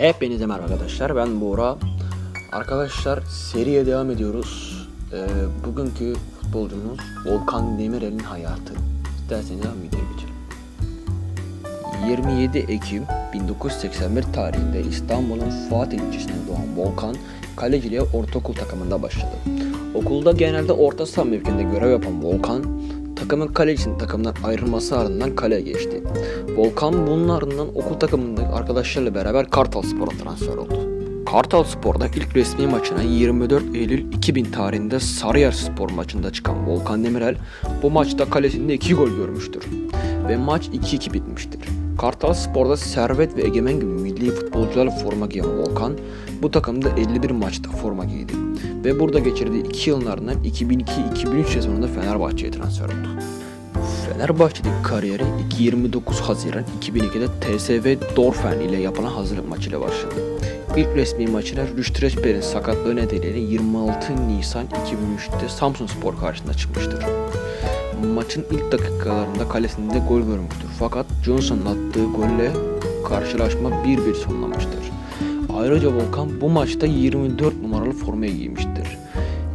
Hepinize merhaba arkadaşlar. Ben Buğra. Arkadaşlar seriye devam ediyoruz. Ee, bugünkü futbolcumuz Volkan Demirel'in hayatı. İsterseniz hemen videoya geçelim. 27 Ekim 1981 tarihinde İstanbul'un Fatih ilçesinde doğan Volkan kaleciliğe ortaokul takımında başladı. Okulda genelde orta saha mevkinde görev yapan Volkan takımın kalecisinin takımdan ayrılması ardından kaleye geçti. Volkan bunun ardından okul takımındaki arkadaşlarıyla beraber Kartal Spor'a transfer oldu. Kartal Spor'da ilk resmi maçına 24 Eylül 2000 tarihinde Sarıyer Spor maçında çıkan Volkan Demirel bu maçta kalesinde 2 gol görmüştür ve maç 2-2 bitmiştir. Kartal Spor'da Servet ve Egemen gibi milli futbolcularla forma giyen Volkan bu takımda 51 maçta forma giydi ve burada geçirdiği 2 yılın ardından 2002-2003 sezonunda Fenerbahçe'ye transfer oldu. Fenerbahçe'deki kariyeri 29 Haziran 2002'de TSV Dorfen ile yapılan hazırlık maçıyla başladı. İlk resmi maçına Rüştü Reçber'in sakatlığı nedeniyle 26 Nisan 2003'te Samsun Spor karşısında çıkmıştır. Maçın ilk dakikalarında kalesinde gol görmüştür. Fakat Johnson'un attığı golle karşılaşma 1-1 sonlanmıştır. Ayrıca Volkan bu maçta 24 numaralı formayı giymiştir.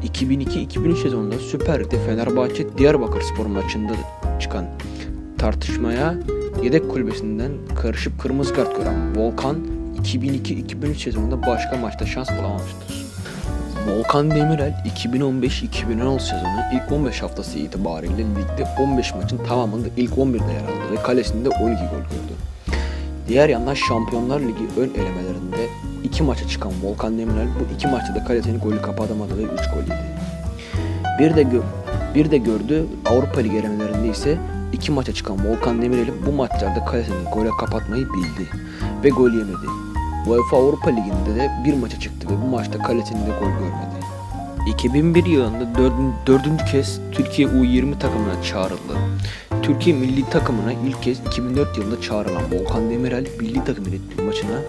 2002-2003 sezonunda Süper Lig'de Fenerbahçe Diyarbakır Spor maçında çıkan tartışmaya yedek kulübesinden karışıp kırmızı kart gören Volkan 2002-2003 sezonunda başka maçta şans bulamamıştır. Volkan Demirel 2015-2016 sezonu ilk 15 haftası itibariyle ligde 15 maçın tamamında ilk 11'de yer aldı ve kalesinde 12 gol gördü. Diğer yandan Şampiyonlar Ligi ön elemelerinde iki maça çıkan Volkan Demirel bu iki maçta da kalesini golü kapatamadı ve 3 gol yedi. Bir de gö- bir de gördü Avrupa Ligi elemelerinde ise iki maça çıkan Volkan Demirel'in bu maçlarda kalesini gole kapatmayı bildi ve gol yemedi. UEFA Avrupa Ligi'nde de bir maça çıktı ve bu maçta kalesinde gol görmedi. 2001 yılında dördün- dördüncü kez Türkiye U20 takımına çağrıldı. Türkiye milli takımına ilk kez 2004 yılında çağrılan Volkan Demirel milli takım maçına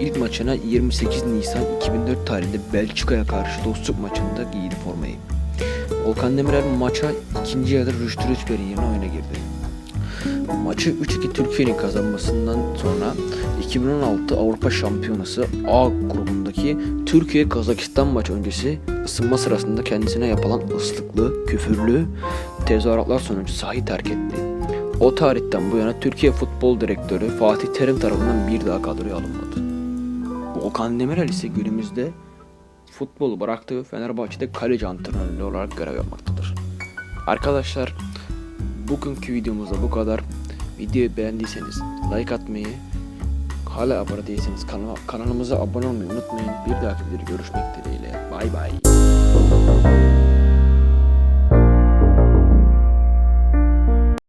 ilk maçına 28 Nisan 2004 tarihinde Belçika'ya karşı dostluk maçında giydi formayı. Volkan Demirel maça ikinci yarıda Rüştü Reçber'in yerine oyuna girdi. Maçı 3-2 Türkiye'nin kazanmasından sonra 2016 Avrupa Şampiyonası A grubundaki Türkiye-Kazakistan maçı öncesi ısınma sırasında kendisine yapılan ıslıklı, küfürlü tezahüratlar sonucu sahayı terk etti. O tarihten bu yana Türkiye Futbol Direktörü Fatih Terim tarafından bir daha kadroya alınmadı. Volkan Demirel ise günümüzde futbolu bıraktığı Fenerbahçe'de kaleci antrenörü olarak görev yapmaktadır. Arkadaşlar bugünkü videomuzda bu kadar. Videoyu beğendiyseniz like atmayı, hala abone değilseniz kanala, kanalımıza abone olmayı unutmayın. Bir dahaki videoda görüşmek dileğiyle. Bay bay.